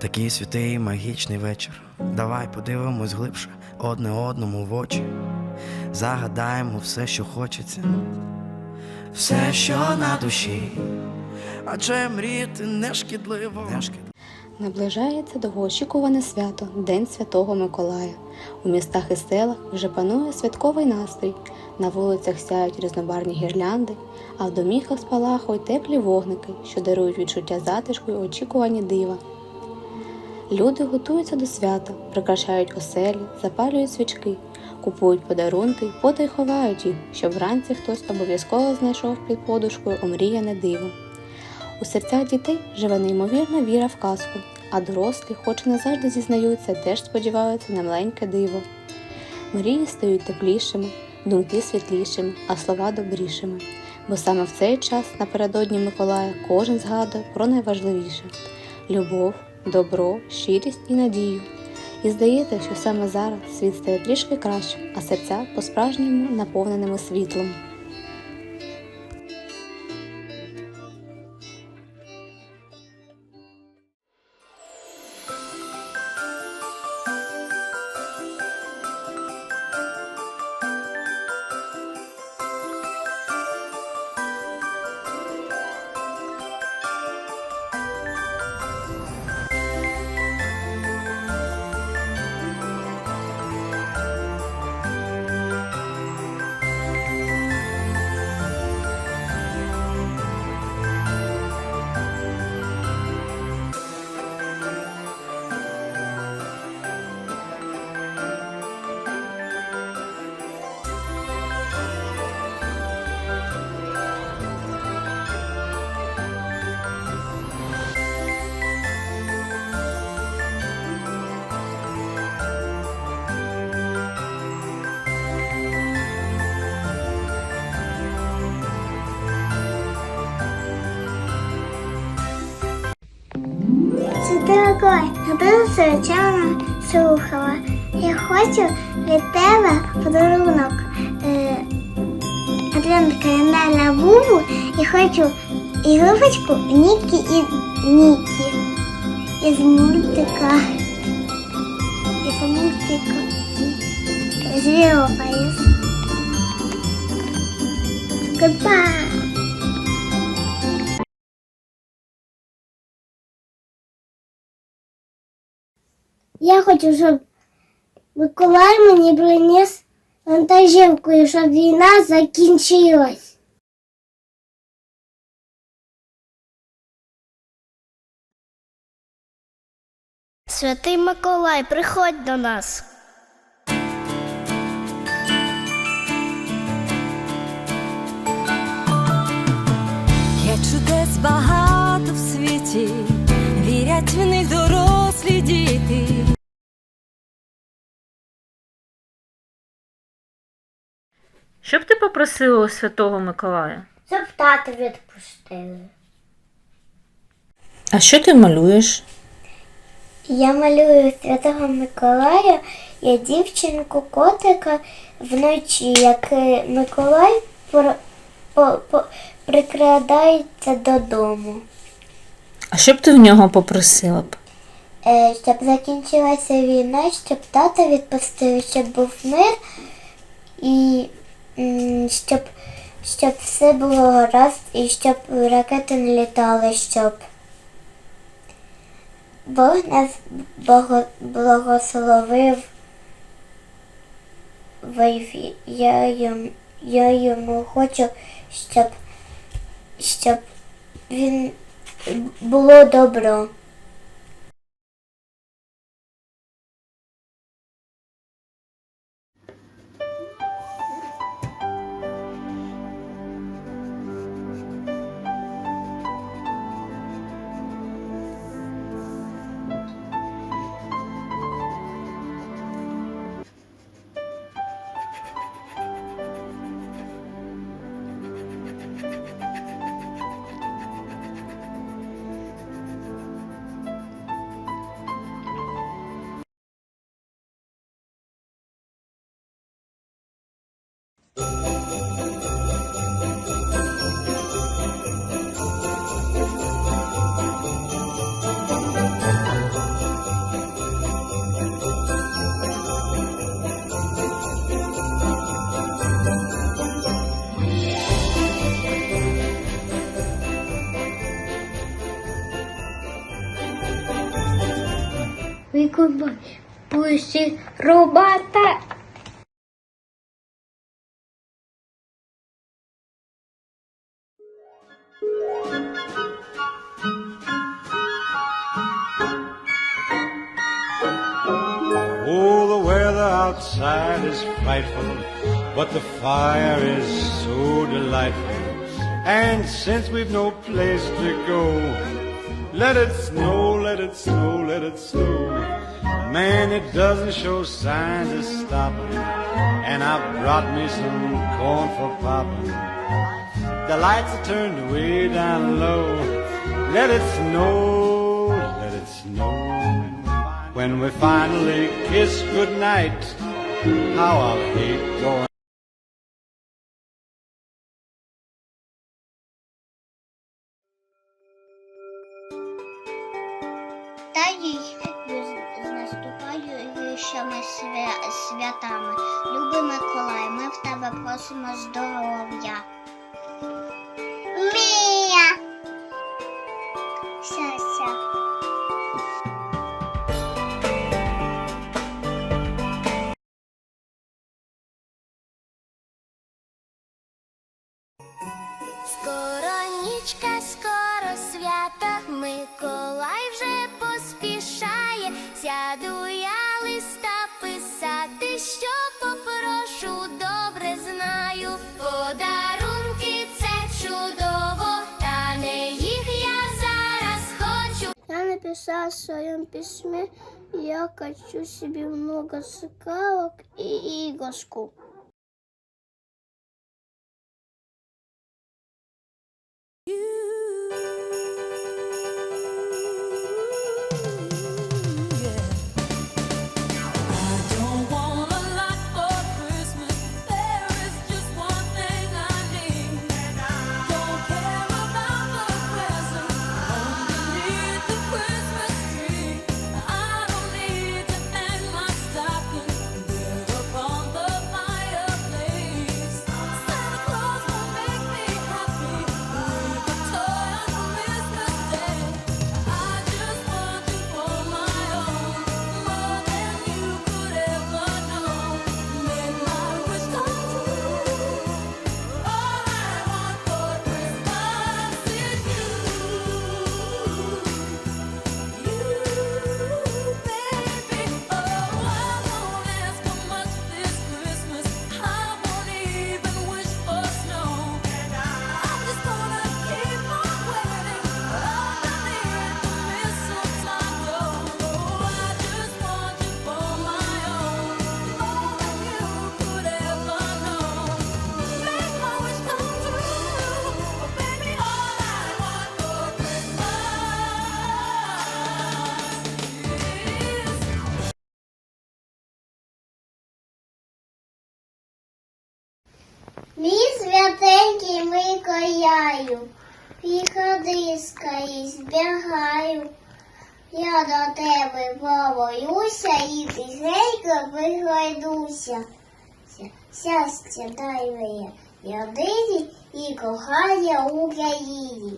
такий святий магічний вечір. Давай подивимось глибше одне одному в очі. Загадаємо все, що хочеться, все, що на душі. Адже мріяти не шкідливо. Не шкідливо. Наближається довгоочікуване свято День Святого Миколая. У містах і селах вже панує святковий настрій. На вулицях сяють різнобарні гірлянди, а в домівках спалахують теплі вогники, що дарують відчуття затишку і очікування дива. Люди готуються до свята, прикрашають оселі, запалюють свічки, купують подарунки потай ховають їх, щоб вранці хтось обов'язково знайшов під подушкою омріяне диво. У серцях дітей живе неймовірна віра в казку, а дорослі, хоч і не завжди зізнаються, теж сподіваються на маленьке диво. Мрії стають теплішими, думки світлішими, а слова добрішими. Бо саме в цей час напередодні Миколая кожен згадує про найважливіше любов, добро, щирість і надію. І здається, що саме зараз світ стає трішки кращим, а серця по-справжньому наповненими світлом. Миколай, напевно, речана слухала. Я хочу від тебе подарунок. Е, календар на бубу і хочу ігрушечку Нікі і Нікі. Із мультика. Із мультика. Звіропаєс. Goodbye. Я хочу, щоб Миколай мені приніс вантажівку, і щоб війна закінчилась. Святий Миколай, приходь до нас. Є чудес багато в світі, вірять в них дорослі Що б ти попросила у Святого Миколая? Щоб тата відпустили. А що ти малюєш? Я малюю Святого Миколая, я дівчинку котика вночі, як Миколай по- по- прикрадається додому. А що б ти в нього попросила б? Е, щоб закінчилася війна, щоб тата відпустили, щоб був мир і щоб, щоб все було гаразд і щоб ракети не літали, щоб Бог нас благословив. Я, йому, я йому хочу, щоб, щоб він було добро. Por se roubata Oh, the weather outside is frightful, but the fire is so delightful. And since we've no place to go, let it snow, let it snow, let it snow. Man, it doesn't show signs of stopping. And I've brought me some corn for popping. The lights are turned way down low. Let it snow, let it snow. When we finally kiss goodnight, how I'll hate going. Та з наступаючими свя- святами. Любий Миколай, ми в тебе просимо здоров'я. Я в своем письме, я хочу себе много скалок и игрушку. Приходи скорісь, збігаю. Я до тебе побоюся і тихенько вигайдуся. Щастя дай мені родині і кохання Україні.